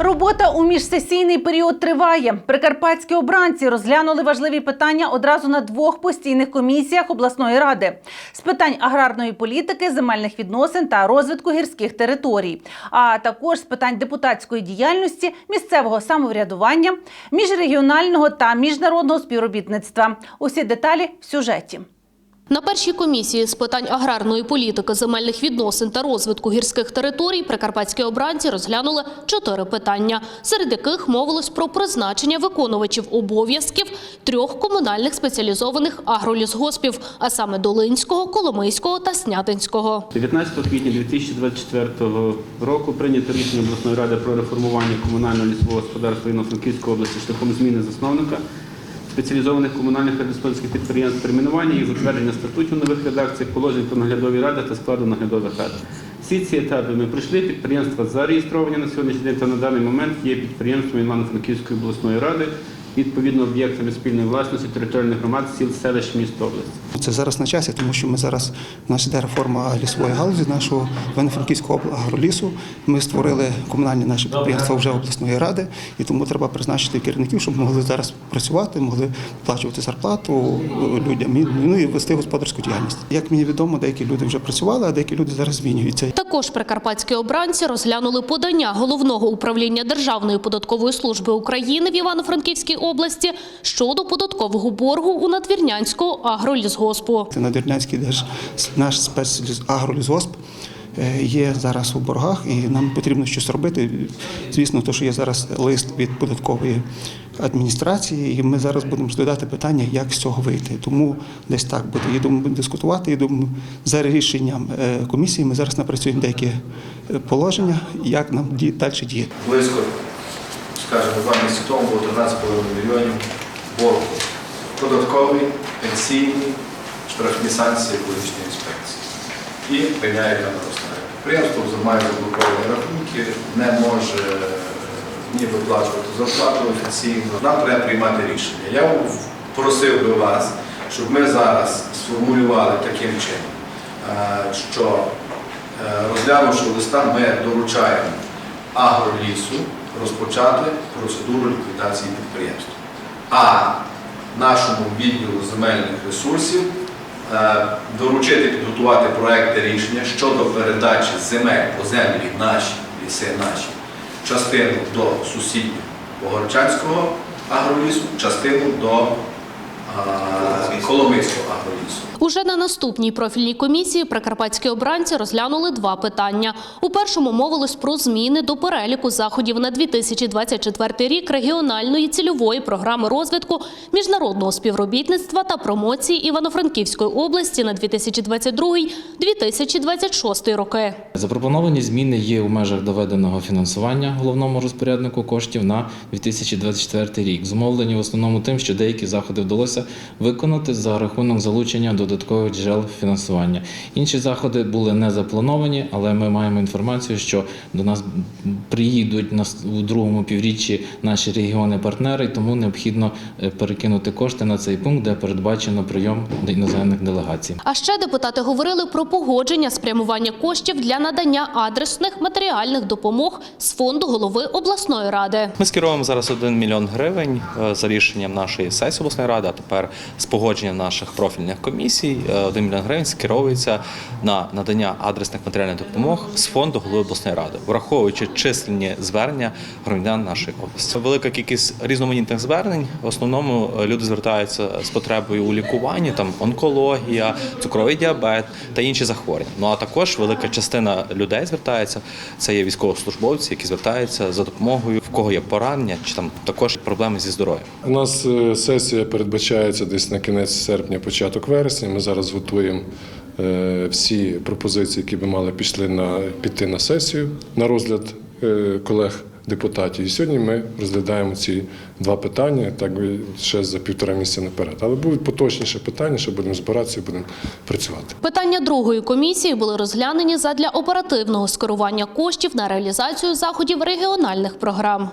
Робота у міжсесійний період триває. Прикарпатські обранці розглянули важливі питання одразу на двох постійних комісіях обласної ради з питань аграрної політики, земельних відносин та розвитку гірських територій, а також з питань депутатської діяльності, місцевого самоврядування, міжрегіонального та міжнародного співробітництва. Усі деталі в сюжеті. На першій комісії з питань аграрної політики, земельних відносин та розвитку гірських територій прикарпатські обранці розглянули чотири питання, серед яких мовилось про призначення виконувачів обов'язків трьох комунальних спеціалізованих агролісгоспів, а саме Долинського, Коломийського та Снятинського. 19 квітня 2024 року прийнято рішення обласної ради про реформування комунального лісового господарства Івано-Франківської області шляхом зміни засновника спеціалізованих комунальних та підприємств перейменування і затвердження статутів нових редакцій, положень про наглядові ради та складу наглядових рад. Всі ці етапи ми пройшли. Підприємства зареєстровані на сьогоднішній день та на даний момент є підприємствами Івано-Франківської обласної ради, відповідно об'єктами спільної власності територіальних громад сіл, селищ, міст області. Це зараз на часі, тому що ми зараз у нас іде реформа лісової галузі нашого Івано-Франківського обла- агролісу. Ми створили комунальні наші підприємства вже обласної ради, і тому треба призначити керівників, щоб могли зараз працювати, могли сплачувати зарплату людям і, ну, і вести господарську діяльність. Як мені відомо, деякі люди вже працювали, а деякі люди зараз змінюються. Також прикарпатські обранці розглянули подання головного управління Державної податкової служби України в Івано-Франківській області щодо податкового боргу у надвірнянського агролісгоспу. Це Надвірнянський держ наш спецагролізгосп е, є зараз у боргах, і нам потрібно щось робити. Звісно, то, що є зараз лист від податкової адміністрації, і ми зараз будемо розглядати питання, як з цього вийти. Тому десь так буде. Я думаю, будемо дискутувати. Я думаю, за рішенням е, комісії ми зараз напрацюємо деякі е, положення, як нам далі діяти. близько, скажімо, два місяці тому було 13,5 мільйонів боргу. Податковий, пенсійний, штрафні санкції екологічної інспекції. І пеняє яка наростає. Підприємство має заблоковані рахунки, не може ні виплачувати зарплату офіційно. Нам треба приймати рішення. Я просив би вас, щоб ми зараз сформулювали таким чином, е, що е, розглянувши листа, ми доручаємо агролісу розпочати процедуру ліквідації підприємства. А нашому відділу земельних ресурсів е, доручити підготувати проекти рішення щодо передачі земель по землі наші, ліси наші, частину до сусіднього Погорчанського агролісу, частину до е, Коломийського агролісу. Уже на наступній профільній комісії прикарпатські обранці розглянули два питання. У першому мовилось про зміни до переліку заходів на 2024 рік регіональної цільової програми розвитку міжнародного співробітництва та промоції Івано-Франківської області на 2022-2026 роки. Запропоновані зміни є у межах доведеного фінансування головному розпоряднику коштів на 2024 рік. Зумовлені в основному тим, що деякі заходи вдалося виконати за рахунок залучення додаткових джерел фінансування. Інші заходи були не заплановані, але ми маємо інформацію, що до нас приїдуть на у другому півріччі наші регіони-партнери, і тому необхідно е, перекинути кошти на цей пункт, де передбачено прийом іноземних делегацій. А ще депутати говорили про погодження спрямування коштів для надання адресних матеріальних допомог з фонду голови обласної ради. Ми скеровуємо зараз 1 мільйон гривень е, за рішенням нашої сесії обласної ради, а тепер з погодженням наших профільних комісій. Е, 1 мільйон гривень скеровується на надання адресних матеріальних допомог з фонду голови обласної ради, враховуючи численні звернення громадян нашої області. Велика кількість різноманітних звернень. В основному е, люди звертаються з потребою у лікуванні, там онкологія, цукровий діабет та інші захворювання. Ну а також велика частина людей звертається. Це є військовослужбовці, які звертаються за допомогою, кого є поранення, чи там також проблеми зі здоров'ям. У нас е, сесія передбачається десь на кінець серпня, початок вересня. Ми зараз готуємо е, всі пропозиції, які би мали пішли на піти на сесію на розгляд е, колег депутатів. І сьогодні ми розглядаємо ці два питання, так би ще за півтора місяця наперед. Але будуть поточніше питання, що будемо збиратися і будемо працювати. Питання другої комісії були розглянені задля оперативного скерування коштів на реалізацію заходів регіональних програм.